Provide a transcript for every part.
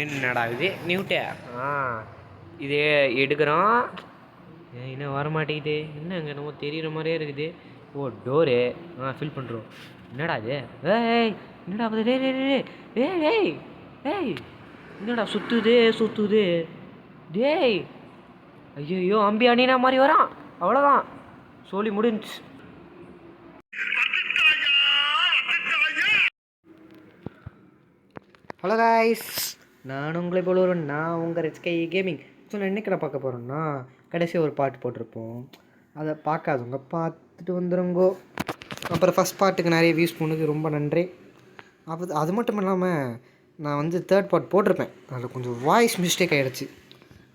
என்னடா இது? நியூட்டே? ஆ இது எடுக்கிறோம். இன்னும் வர மாட்டேங்குது என்ன அங்கே என்னமோ தெரியுற மாதிரியே இருக்குது. ஓ டோரு. ஆ ஃபில் பண்ணுறோம் என்னடா இது? ஏய் என்னடா அது டேய் டேய் டேய் டேய். என்னடா சுத்துது சுத்துது? டேய். ஐயோ அம்பி அணினா மாதிரி வரான். அவ்வளோதான் சொல்லி முடிஞ்சு ஹலோ காய்ஸ் நான் உங்களை போல ஒரு நான் உங்கள் ரிச்கை கேமிங் ஸோ நான் என்னைக்கு நான் பார்க்க போகிறேன்னா கடைசியாக ஒரு பாட்டு போட்டிருப்போம். அதை பார்க்காதவங்க பார்த்துட்டு வந்துடுங்கோ அப்புறம் ஃபஸ்ட் பாட்டுக்கு நிறைய வியூஸ் போனதுக்கு ரொம்ப நன்றி. அப்போ அது மட்டும் இல்லாமல் நான் வந்து தேர்ட் பார்ட் போட்டிருப்பேன். அதில் கொஞ்சம் வாய்ஸ் மிஸ்டேக் ஆகிடுச்சு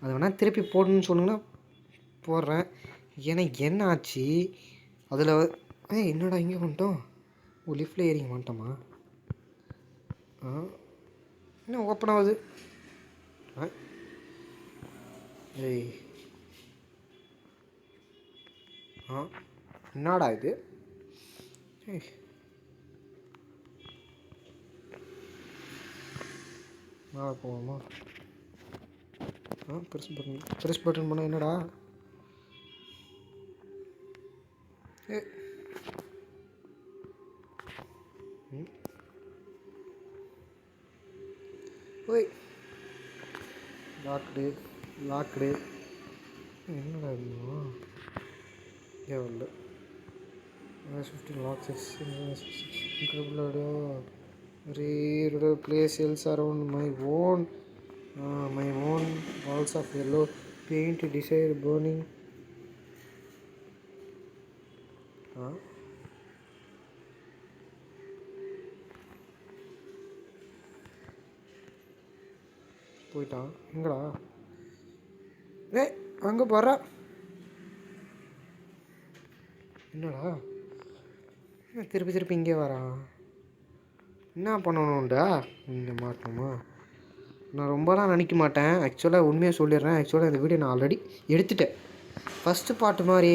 அது வேணால் திருப்பி போடணும்னு சொன்னீங்கன்னா போடுறேன். ஏன்னா என்ன ஆச்சு? அதில் ஏய் என்னடா இங்கே வந்துட்டோம்? ஓ லிஃப்ட்டில் ஏறிங்க வந்துட்டோமா ஆ என்ன ஓப்பன் ஆகுது. ஆ? ஏய். ஆ. என்னடா இது? ஏய். மேலே போவோமா? ஆ ப்ரெஸ் பட்டன் ப்ரெஸ் பட்டன் பண்ணால் என்னடா? ஏ ஓய் லாக்டு லாக்டு என்னடா இது தேவையில்ல fifteen lakhs incredible audio rare place else around my own uh, my own walls of yellow paint desire burning huh? போயிட்டான். எங்கடா? ஏ அங்கே போகிறா என்னடா? என்ன திருப்பி திருப்பி இங்கே வரான் என்ன பண்ணணும்டா? இங்கே மாட்டணுமா? நான் ரொம்பலாம் நினைக்க மாட்டேன். ஆக்சுவலாக உண்மையாக சொல்லிடுறேன். ஆக்சுவலாக இந்த வீடியோ நான் ஆல்ரெடி எடுத்துட்டேன். ஃபஸ்ட்டு பாட்டு மாதிரி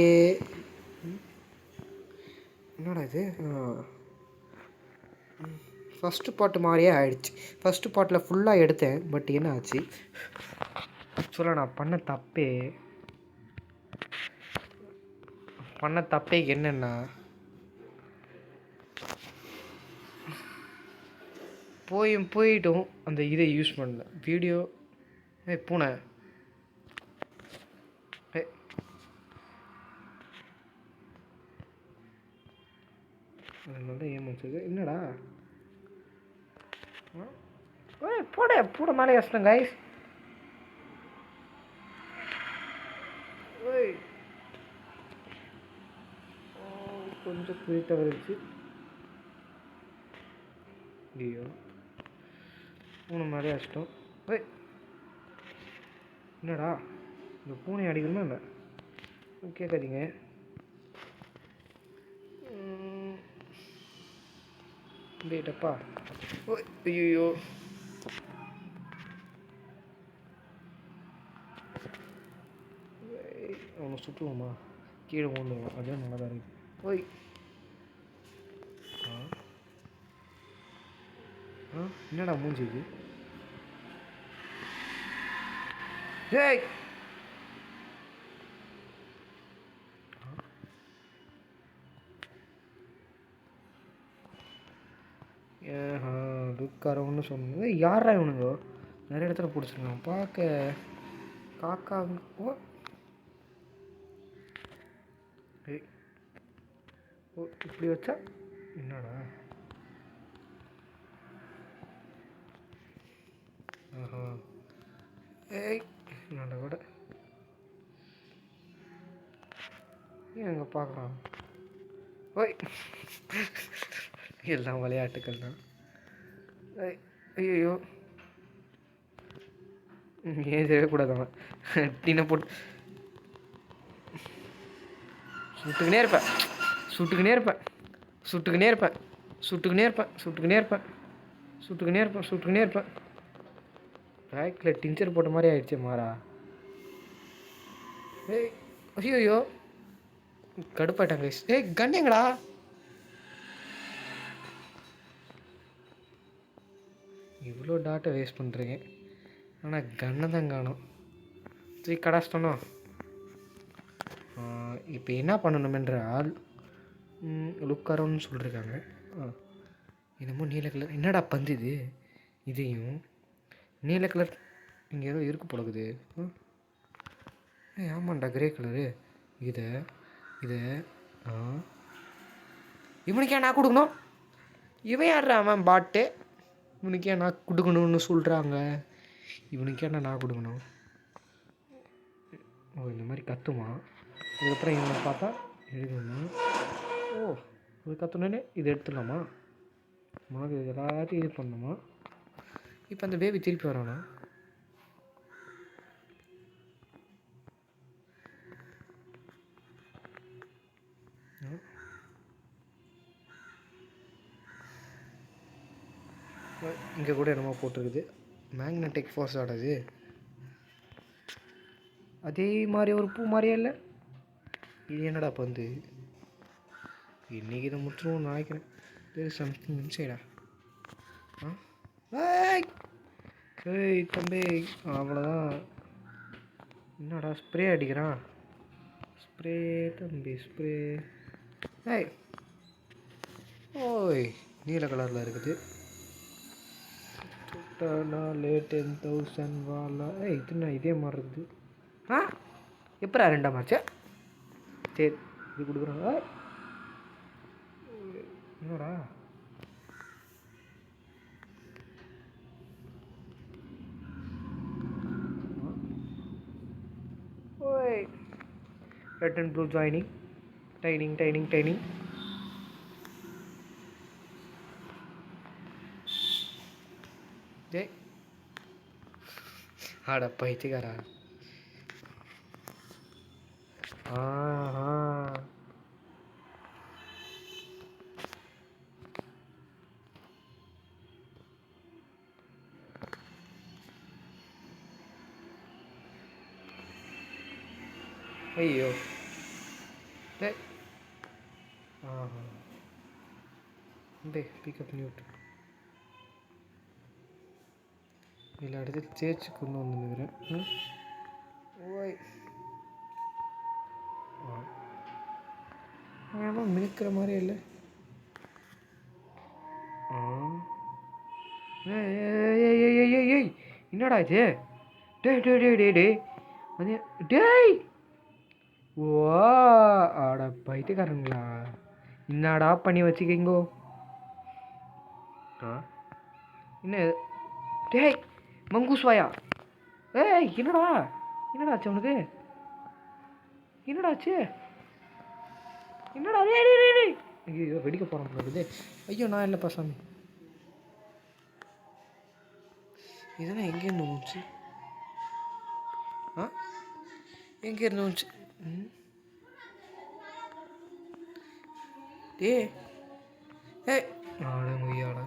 என்னடா இது? ஃபஸ்ட்டு பாட்டு மாதிரியே ஆயிடுச்சு. ஃபஸ்ட்டு பாட்டில் ஃபுல்லாக எடுத்தேன் பட் என்ன ஆச்சு? ஆக்சுவலாக நான் பண்ண தப்பே பண்ண தப்பே என்னென்னா போயும் போயிட்டும் அந்த இதை யூஸ் பண்ணல. வீடியோ ஏ பூனை. ஏ அதனால தான் என்னடா? ஆ? ஏய் போட பூட மேலே வச்சிட்டேன் கைஸ் ஓய் கொஞ்சம் குயிட்டாக வந்துருச்சு ஐயோ. பூனை மேலே வச்சிட்டோம் ஓய் என்னடா? இந்த பூனை அடிக்கணுமா இல்லை? கேட்காதீங்க. டேட்டப்பா ஓ ஐயோ அவனை சுற்றுவோமா கீழே ஓண்டுவான் அதே நல்லா தான் இருக்கு. ஓய். ஆ? ஆ? என்னடா மூஞ்சி இது? ஏய்! துக்காரவன்னு சொன்னது. யாரா இவனுங்க? நிறைய இடத்துல பிடிச்சிருக்கான். பார்க்க காக்கா ஓ. ஏய். ஓ இப்படி வச்சா என்னடா? ஆஹா. ஏய் என்னடா கூட ஏன் அங்கே பார்க்குறான் ஓய். எல்லாம் விளையாட்டுக்கள் தான் ஐயோ ஏன் செய்யக்கூடாது அவன்? டீனை போட்டு. சுட்டுக்கினே இருப்பேன். சுட்டுக்கினே இருப்பேன். சுட்டுக்கினே இருப்பேன். சுட்டுக்கினே இருப்பேன். சுட்டுக்கினே இருப்பேன். சுட்டுக்கினே இருப்பேன். சுட்டுக்கினே இருப்பேன். பேக்கில் டிஞ்சர் போட்ட மாதிரி ஆயிடுச்சு மாறா. ஏய் ஐயோ கடுப்பாயிட்டாங்க ஏய் கன் இவ்வளோ டாட்டை வேஸ்ட் பண்ணுறீங்க ஆனால் கண்ணை தான் காணும். சரி கடாச்சிட்டோனோ இப்போ என்ன பண்ணணும் ஆள் லுக் அரௌண்ட்னு சொல்லியிருக்காங்க ஆ. என்னமோ நீல கலர் என்னடா பந்து இது? இதையும் நீல கலர் இங்கே ஏதோ இருக்கு போலக்குது ஏ ஆமாண்டா கிரே கலரு இதை இதை இவனுக்கு இவனுக்கே நான் கொடுக்கணும்? இவன் யாருடா அவன் பாட்டு? இவனுக்கே நான் கொடுக்கணும்னு சொல்கிறாங்க இவனுக்கே நான் நான் கொடுக்கணும்? ஓ இந்த மாதிரி கத்துமா? அதுக்கப்புறம் இவனை பார்த்தா எழுதணும்? ஓ இது கத்துனே இது எடுத்துடலாமா? நமக்கு எல்லாத்தையும் இது பண்ணணுமா? இப்போ அந்த பேபி திருப்பி வரணும் இங்கே கூட என்னமோ போட்டிருக்குது. மேக்னெட்டிக் ஃபோர்ஸ் ஆடாது அதே மாதிரி ஒரு பூ மாதிரியே இல்லை. இது என்னடா பந்து இன்னைக்கு இதை முற்றுவோம் நினைக்கிறேன். சம்திங் இன்சைடா ஆ? ஏய்! தம்பி. அவ்வளோதான் என்னடா ஸ்ப்ரே அடிக்கிறான். ஸ்ப்ரே தம்பி ஸ்ப்ரே ஏய்! ஓய் நீல கலரில் இருக்குது. நாலு டென் தௌசண்ட் வாலா ஏய் இது என்ன இதே மாதிரி இருக்குது ஆ எப்பரா ரெண்டாம் ஆச்சு சரி இது கொடுக்குறாங்க ஏய். என்னடா ஓய் red and blue joining dining dining dining Jai ஆட பைத்தியக்காரா ஆஹா ஐயோ டேய் ஆஹா டே பிக்கப் நியூட் இதில் அடுத்து தேய்ச்சி கொண்டு வந்துருக்கிறேன் ம் ஓய் ஏமா மினுக்கிற மாதிரி இல்லை ஆ ஏய் ஏய் ஏய் ஏய் ஏய் ஏய் ஏய் என்னடா இது டேய் டேய் டேய் டேய் டேய் அது டேய் வா ஆட பைத்தியக்காரங்களா என்னடா பண்ணி வச்சுக்கிங்கோ ஆ என்ன இது? டேய் மங்கூஸ்வாயா ஏய் என்னடா? என்னடா ஆச்சு அவனுக்கு? என்னடா ஆச்சு? என்னடா? ரே ரே டேய், டேய். ஐயோ வெடிக்க போகிறோம் போகிறது ஐயோ நான் இல்லைப்பா சாமி. இதெல்லாம் எங்கேருந்து வந்துச்சு? ஆ? எங்கேருந்து வந்துச்சு? ம்? ஏ ஏ ஆட முடியாடா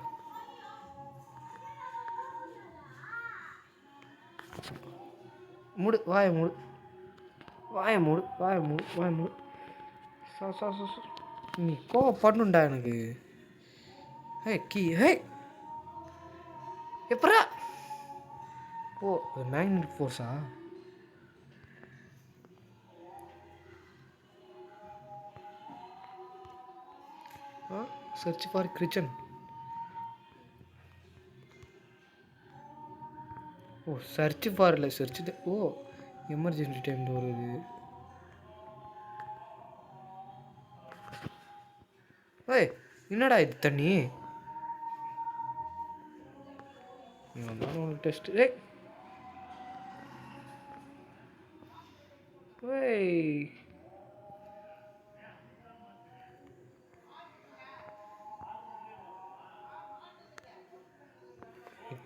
மூடு வாய மூடு. வாய மூடு வாய மூடு வாய மூடு. சா சா சா சா. நீ கோவப்படணுண்டா எனக்கு. ஹே கீ ஹே. எப்பரா ஓ மேக்னெட்டிக் ஃபோர்ஸா ஆ? சர்ச் ஃபார் கிச்சன் ஓ சர்ச் ஃபாரில் இல்லை சர்ச் ஓ எமர்ஜென்சி டைமில் வருது. ஏய் என்னடா இது தண்ணி? இவன் தான் டெஸ்ட் ஏய்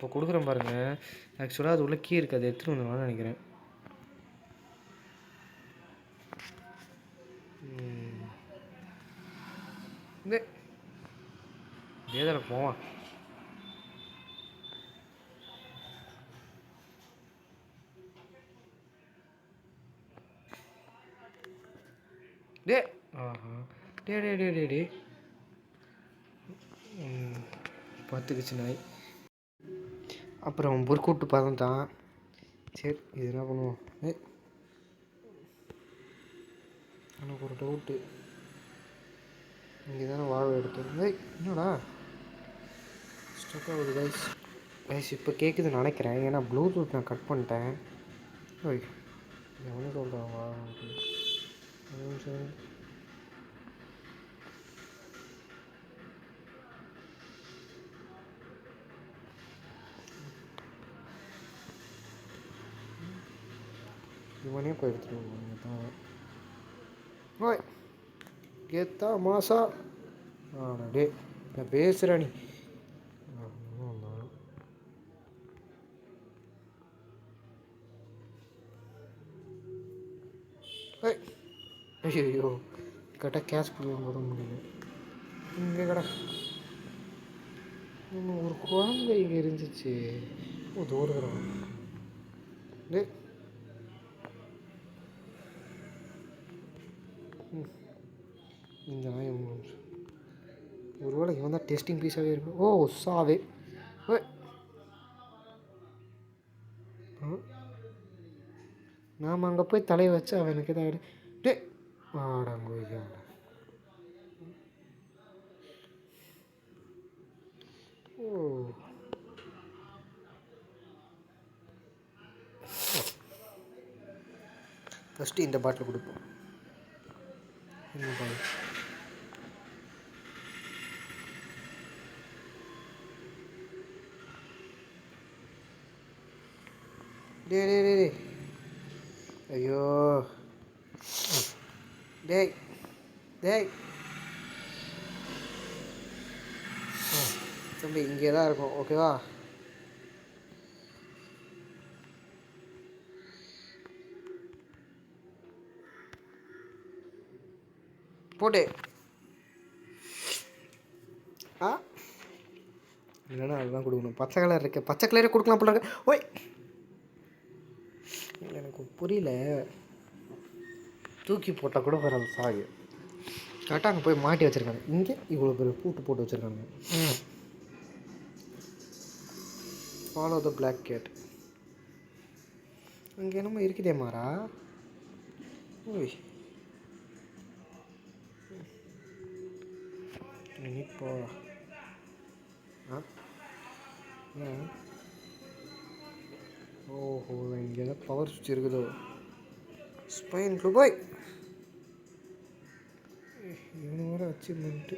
இப்போ கொடுக்குறேன் பாருங்கள் ஆக்சுவலாக அது உள்ள கீ இருக்கு அதை எடுத்துகிட்டு வந்துடுவான்னு நினைக்கிறேன். இதே தடவை போவான் டே ஆஹா. டே டே டே டே டே பார்த்துக்குச்சு நாய். அப்புறம் புர்கூட்டு பதம் தான் சரி இது என்ன பண்ணுவோம்? எனக்கு ஒரு டவுட்டு இங்கே தானே வாழை எடுத்தோம் என்னடா? ஸ்டக் ஒரு கைஸ் கைஸ் இப்போ கேட்குதுன்னு நினைக்கிறேன். ஏன்னா ப்ளூடூத் நான் கட் பண்ணிட்டேன். ஓய் எவனு சொல்கிறான் வா இவனே போய் எடுத்துட்டு தான் ஓய் கெத்தா மாசா ஆனாடே நான் பேசுகிறேன் நீ ஐயோ கரெக்டாக கேஷ் கொடுக்க போட முடியல இங்கே கடை இன்னும் ஒரு குழந்தை இங்கே இருந்துச்சு ஓ தோறுகிறான் டே ம். இந்த நாய் ஒருவேளை இவன் தான் டெஸ்டிங் பீஸாகவே இருக்கும் ஓ சாவே. ஆ. நாம் அங்கே போய் தலையை வச்சு அவன் எனக்கு தான் டே ஆடாங்கோய்யா ஓ. ஃபஸ்ட்டு இந்த பாட்டில் கொடுப்போம். என்ன பால் டே டே டே டே ஐயோ. டேய் டேய். ஆ, தம்பி இங்கே தான் இருக்கும் ஓகேவா போட்டு ஆ? இல்லைன்னா அதுதான் கொடுக்கணும்? பச்சை கலர் இருக்கு. பச்சை கலரே கொடுக்கலாம் போல இருக்கு. ஓய்! புரியல. தூக்கி போட்டால் கூட வராது சாகு கரெக்டாக அங்கே போய் மாட்டி வச்சுருக்காங்க. இங்கே இவ்வளோ பேர் பூட்டு போட்டு வச்சுருக்காங்க. ஃபாலோ த பிளாக் கேட் அங்கே என்னமோ இருக்குதே மாறா. ஓய். நீ போ. ஆ? ஏன் ஓஹோ இங்கே ஏதோ பவர் சுவிட்ச் இருக்குதோ. ஸ்பைன் போய் இவனு வர அச்சீவ்மெண்ட்டு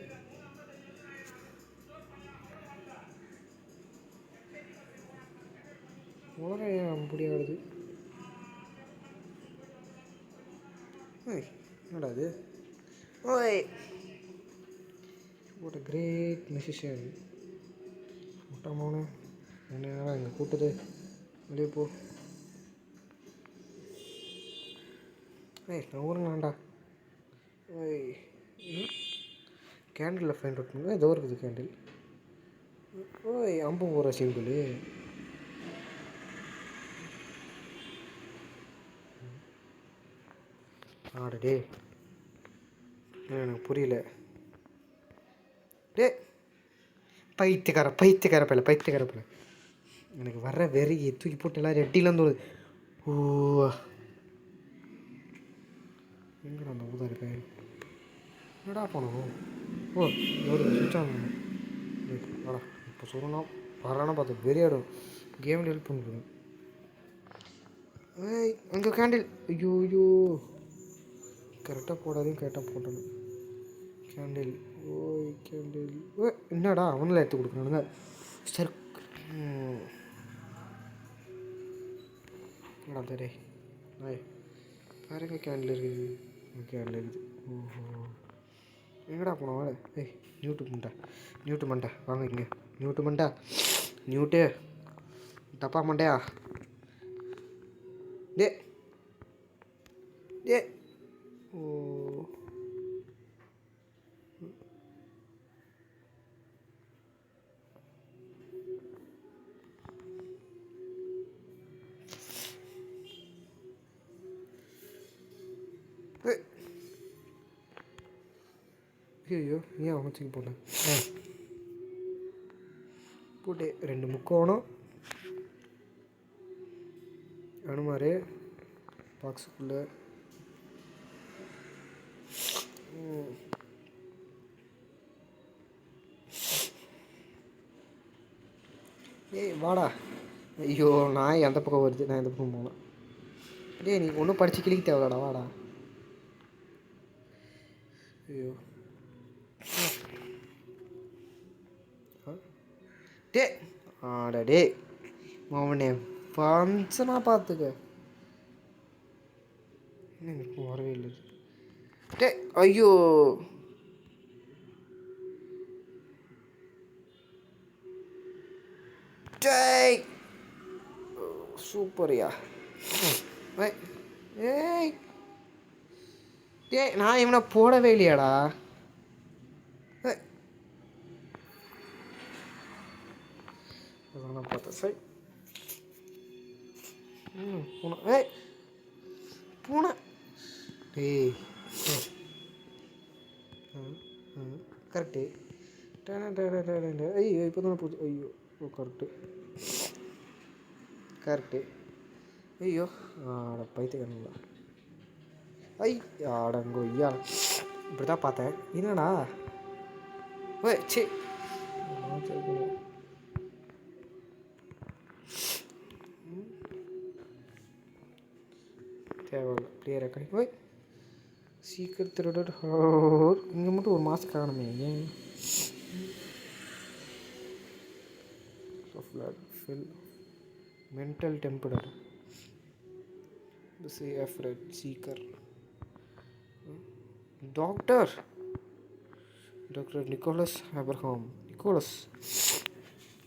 உலகம் ஏன் அப்படி ஆடுது. ஓய் என்னடா இது? ஓய். அ கிரேட் மியூசிஷியன் முட்டமான என்ன இங்கே கூட்டது? அப்படியே போ. ஏய் நவருங்களாண்டா ஓய் கேண்டிலில் ஃபைன் அவுட் பண்ணுங்க ஏதோ இருக்குது கேண்டில் ஓய் அம்பு போகிற சிம்பிள் ஆடு டே எனக்கு புரியல. டே பைத்தியக்கார பைத்தியக்கார பையல பைத்தியக்கார பையல எனக்கு வர்ற வெறி தூக்கி போட்டு எல்லாம் ரெட்டிலாம் தோணுது ஓ எங்கடா அந்த ஊதா இருக்கேன் என்னடா போனோம் ஓ ஒரு சுவிட்ச் ஆன் வாடா இப்போ சொல்லணும். வரலாம் பார்த்து வெறியாடும் கேமில் ஹெல்ப் பண்ணுறேன் ஏய் அங்கே கேண்டில் ஐயோ ஐயோ. கரெக்டாக போடாதையும் கரெக்டாக போட்டணும். கேண்டில் ஓய் கேண்டில் ஓ என்னடா அவனில் எடுத்து கொடுக்குறானுங்க. சரி என்னடா தரே ஐய் பாருங்க கேண்டில் இருக்குது கேண்டில் இருக்குது ஓஹோ எங்கடா போனோம் வாட ஏய் நியூட்டு மண்டா நியூட்டு மண்டா வாங்க இங்கே நியூட்டு மண்டா நியூட்டு தப்பா மண்டையா டே டே ஓ ஐயோ ஏன் அவனை தூக்கி போட்டேன்? போட்டு ரெண்டு முக்கோணம் அனுமார் பாக்ஸுக்குள்ளே. ஏய் வாடா. ஐயோ நான் எந்த பக்கம் வருது? நான் எந்த பக்கம் போகலாம் அப்படியே நீ ஒன்றும் படித்து கிளிக்க தேவையில்லடா வாடா. ஐயோ ஆ? டே ஆடா டே அவனே ஃபங்க்ஷனா பார்த்துக்க. எனக்கு வரவே இல்லை. டே ஐயோ. டேய் சூப்பர்யா. ஏய். ஏய். டேய் நான் இவனை போடவே இல்லையாடா ஏய். Não நான் பார்த்தேன் சரி ம் பூனை ஏய் பூனை டேய் கரெக்டு ஐயோ இப்போ தான் போச்சு ஐயோ ஓ கரெக்டு கரெக்டு ஐயோ ஆட பைத்தியக்காரங்களா ஐ ஆடங்கோ ஐயா இப்படி தான் பார்த்தேன் என்னடா ஓ சே தேவையில்ல கிளியர் ஆக்கி ஓய் சீக்கிரத்தோட இங்கே மட்டும் ஒரு மாதம் காணுமே ஏன்? Fill mental temper safe seeker doctor doctor Nicholas Abraham Nicholas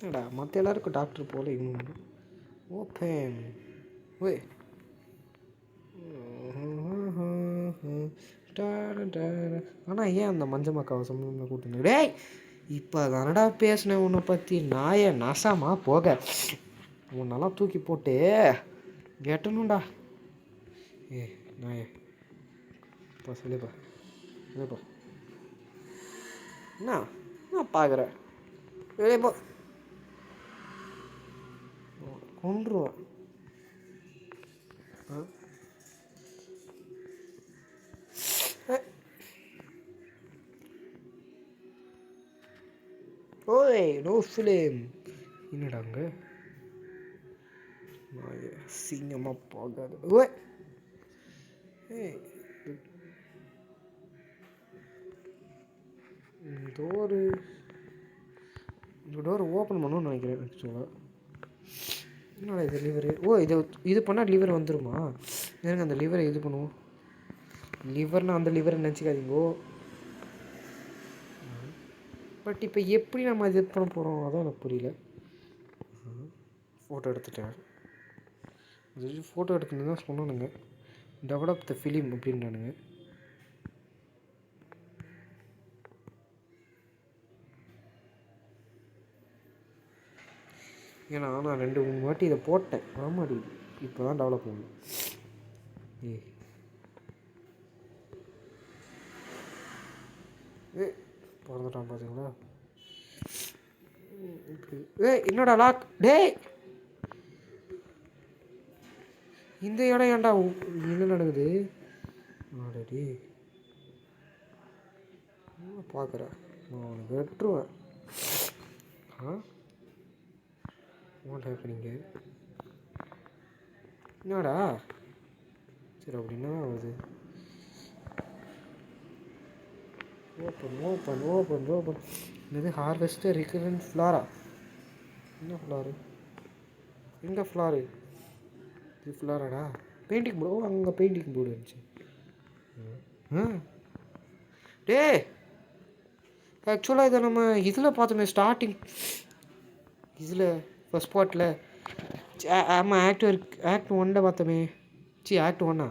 என்னடா மற்ற எல்லாருக்கும் டாக்டர் போல இன்னும் ஓப்பன் ஓய் ஆனால் ஏன் அந்த மஞ்சள் கவசம் கூட்டு டேய் இப்போ தானடா பேசினேன் உன்னை பற்றி நாயை நசாமா போக? உன்னெல்லாம் தூக்கி போட்டு கெட்டணும்டா ஏ நாயே இப்போ சொல்லிப்பா சொல்லுப்பா என்ன? நான் பார்க்குறேன் வெளியே போ. கொன்றுவான். ஆ? ஓய் நோ ஃபிலிம் என்னடா அங்கே சிங்கமாக பார்க்காது ஓய் டோரு இந்த டோர் ஓப்பன் பண்ணணும்னு நினைக்கிறேன் ஆக்சுவலாக என்னடா இது லிவரு ஓ இது இது பண்ணால் லிவர் வந்துருமா? எனக்கு அந்த லிவரை இது பண்ணுவோம்? லிவர்னால் அந்த லிவரை நினச்சிக்காதீங்கோ. பட் இப்போ எப்படி நம்ம இது பண்ண போகிறோம் அதான் எனக்கு புரியல. ஃபோட்டோ எடுத்துட்டேன். அது ஃபோட்டோ எடுக்கணுன்னு தான் சொன்னானுங்க. டெவலப் த ஃபிலிம் அப்படின்றானுங்க. ஏன்னா நான் ரெண்டு மூணு வாட்டி இதை போட்டேன். ஆமாடி. இப்போ தான் டெவலப் ஆகும் ஏ ஏ பிறந்துட்டான் பார்த்தீங்களா ஏய் என்னடா லாக் டேய்! இந்த இடம் ஏன்டா என்ன நடக்குது? ஆல்ரெடி பார்க்குறேன் நான் வெட்டுருவேன். ஆ? வாட் ஹேப்பனிங்க என்னடா? சரி அப்படின்னா ஆகுது? Open open open open. இது ஹார்வெஸ்ட்டு ரிகரண்ட் ஃப்ளாரா என்ன ஃப்ளாரு எங்கே ஃப்ளாரு இது ஃப்ளாராடா பெயிண்டிங் போர்டு ஓ அங்கே பெயிண்டிங் போர்டு இருந்துச்சு ஆ? டே ஆக்சுவலாக இதை நம்ம இதில் பார்த்தோமே ஸ்டார்டிங் இதில் ஃபஸ்ட் பார்ட்டில் ஆமாம் ஆக்ட் ஆக்ட் ஒன்னில் பார்த்தோமே. சி ஆக்ட் ஒன்னா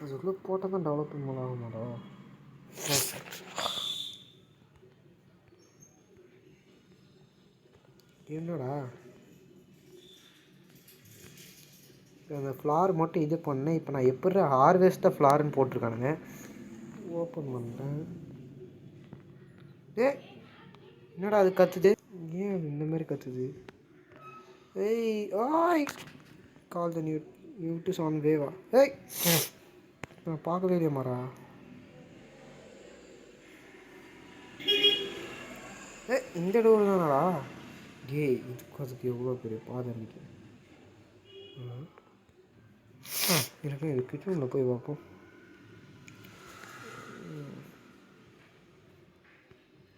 அதுக்குள்ளே போட்டால் தான் டெவலப்மெண்ட் மேலே ஆக மாட்டோம் என்னடா அந்த ஃப்ளார் மட்டும் இது பண்ணேன் இப்போ நான் எப்படி ஹார்வெஸ்ட்டாக ஃப்ளார்னு போட்டிருக்கானுங்க. ஓப்பன் பண்ணுறேன் ஏ என்னடா அது கத்துது? ஏன் அது இந்த மாதிரி கத்துது? ஏய் ஆய். கால் த நியூ நியூட்டிஸ் ஆன் வேவா. ஏய் நான் பார்க்கவே இல்லையா மாறா. ஏ இந்த டோர் தானடா? ஏய் இதுக்கு அதுக்கு எவ்வளோ பெரிய பாதை இருக்கு? ம். எனக்கு இது கிச்சனில் போய் பார்ப்போம் ம்.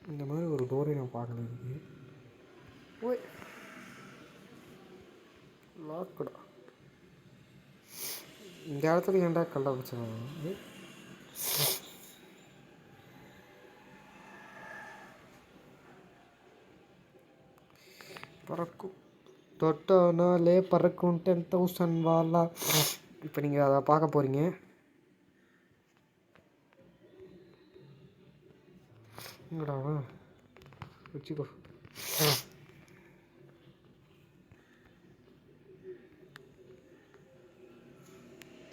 இந்த மாதிரி ஒரு டோரை நான் பார்க்கல இருக்கு ஓய் லாக்குடா இந்த இடத்துல ஏன்டா கல்ல வச்சுருவாங்க பறக்கும் தொட்டனாலே பறக்கும் டென் தௌசண்ட் வாலா இப்போ நீங்கள் அதை பார்க்க போகிறீங்க. எங்கடா வச்சுக்கோ.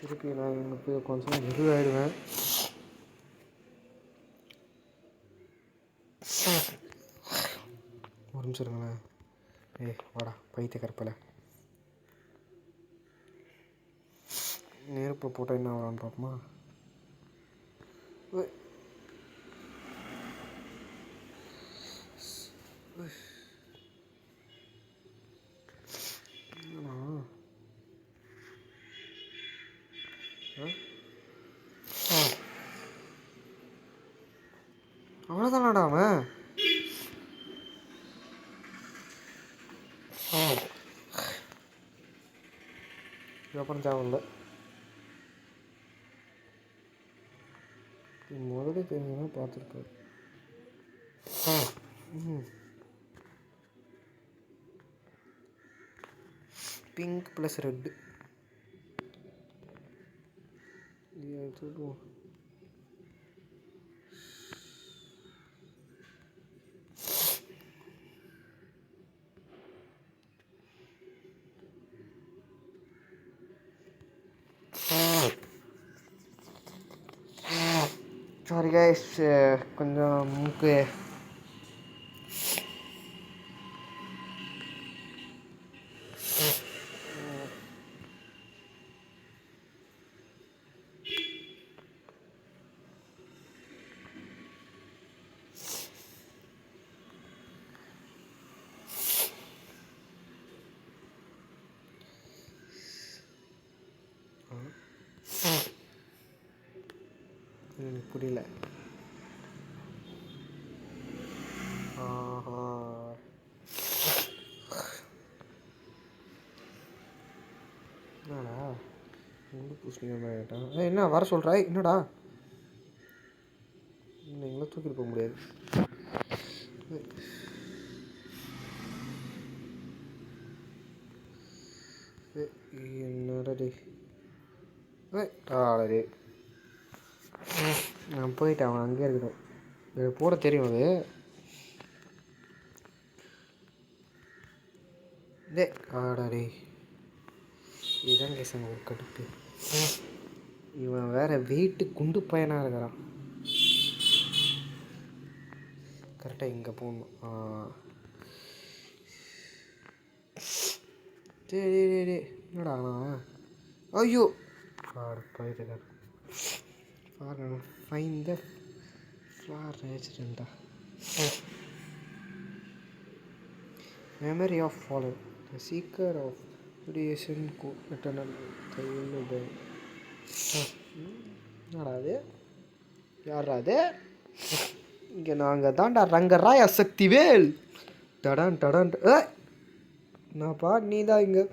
திருப்பி நான் இங்கே போய் கொஞ்சம் இதுவாகிடுவேன் ஒரு நிமிஷம் இருங்களேன். ஏய் வாடா பைத்திய கற்பலை நெருப்பு போட்டால் என்ன வரான்னு பார்ப்போமா உய். என்னடா? ஆ? அவ்வளோதானடா அவன் அப்புறம் தேவையில்லை முதல்ல தெரிஞ்சுன்னா பார்த்துருக்காரு. Pink plus red. சொல்லுவோம் சாரி கைஸ் eh, கொஞ்சம் மூக்கு எனக்கு புரியல ஆஹா என்னடா முழு என்ன வர சொல்கிறா என்னடா? நீங்களே தூக்கிட்டு போக முடியாது. என்னடா டே ஏய் நான் போயிட்டேன் அவன் அங்கேயே இருக்கட்டும். எனக்கு போட தெரியும் அது. டே ஆடா இதுதான் இதான் கேசங்க ஒரு கடுப்பு. இவன் வேற வெயிட்டு குண்டு பையனாக இருக்கிறான். கரெக்டாக இங்கே போகணும் ஆ. டே டே டே டே என்னடா நான் ஐயோ. ஃபார் பயிர்கார் for fine the for ரேஜிடெண்டா memory of follow the seeker of radiation go என்னது என்னடா அது யாரா அது இங்கே நாங்கள் தான்டா ரங்கராய சக்திவேல். டடான் டடான். ஏ நான்ப்பா நீ தான் இங்கே.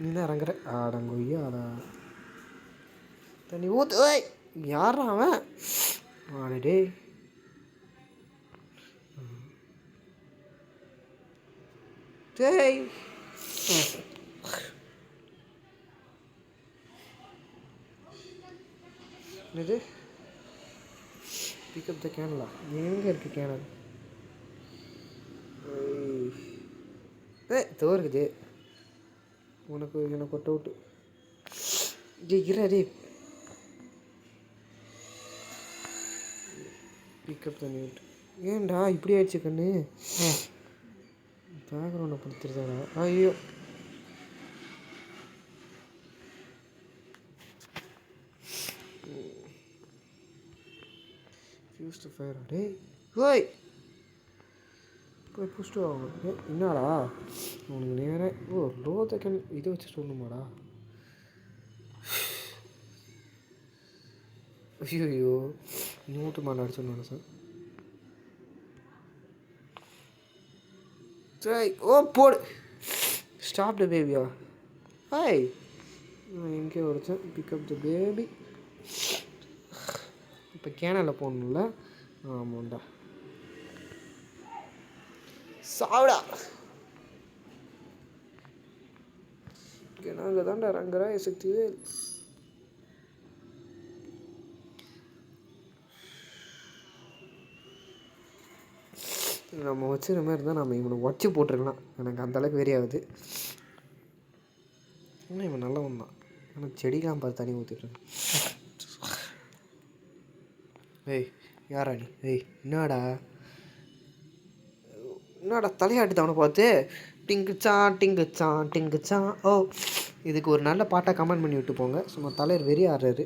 நீ தான் இறங்குற. ஆடங்கொய்யா ஆடா தண்ணி ஊத்து. ஏய் யாரா அவன்? ஆடடே டேய். என்னது? பிக்கப் த கேனலா எங்கே இருக்கு கேனல் ஏ தோறுக்குது உனக்கு எனக்கு ஒரு டவுட்டு டே இரு டே பிக்கப் தண்ணி விட்டு ஏன்டா இப்படி ஆயிடுச்சு கண்ணு? பேக்ரவுண்டை படுத்துருதாடா ஐயோ. ஃபியூஸ் ஃபயர் டேய் ஓய் போய் புஷ்டு ஆகும் என்னடா? உனக்கு நேராக ஓ லோ செகண்ட் இதை வச்சு சொல்லணுமாடா? ஐயோ நூட்டு மேலே அடிச்சோன்னு சார் ஓ போடு. ஸ்டாப் த பேபியா ஹாய் நான் எங்கே உடைச்சேன். பிக்கப் த பேபி இப்போ கேனலில் போகணும்ல. ஆமாண்டா. சாவிடா. நாங்கள் தான்டா ரங்கரா சக்திவே நம்ம வச்சுக்கிற மாதிரி இருந்தால் நம்ம இவனை உடச்சி போட்டிருக்கலாம். எனக்கு அந்த வெறியாகுது. ஆகுது ஆனால் இவன் நல்லவன் தான். ஆனால் செடிக்கெலாம் பார்த்து தண்ணி ஊற்றிட்டு ஏய் யாரா நீ ஏய் என்னடா? என்னடா தலையாட்டு அவனை பார்த்து? டிங்குச்சான் டிங்குச்சான் டிங்குச்சான் ஓ இதுக்கு ஒரு நல்ல பாட்டாக கமெண்ட் பண்ணி விட்டு போங்க. சும்மா தலைவர் வெறி ஆடுறாரு.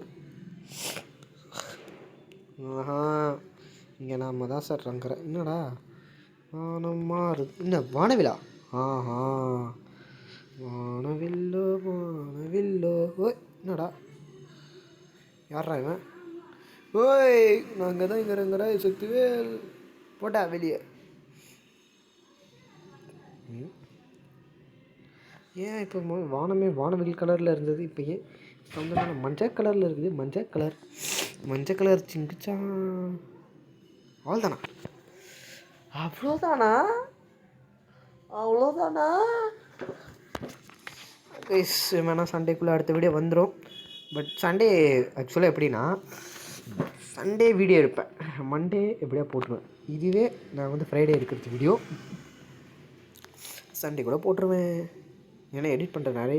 ஆஹா இங்கே நாம தான் சார் ரங்குறேன் என்னடா? வானம் மாறு என்ன வானவிலா? ஆஹா வானவில்லோ வானவில்லோ. ஓ என்னடா? யாரா இவன்? ஓய் நாங்கள் தான் இங்கே ரங்கடா சக்திவேல் போட்டா வெளியே. ஏன் இப்போ வானமே வானவில் கலரில் இருந்தது இப்போ ஏன்? வந்து மஞ்சள் கலரில் இருக்குது மஞ்சள் கலர் மஞ்சள் கலர் சிங்கிச்சா? அவ்வளோதானா அவ்வளோதானா அவ்வளோதானா கைஸ் வேணால் சண்டேக்குள்ளே அடுத்த வீடியோ வந்துடும் பட் சண்டே ஆக்சுவலாக எப்படின்னா சண்டே வீடியோ எடுப்பேன். மண்டே எப்படியா போட்டுருவேன்? இதுவே நான் வந்து ஃப்ரைடே எடுக்கிறது வீடியோ சண்டே கூட போட்டுருவேன். ஏன்னா எடிட் பண்ணுற நிறைய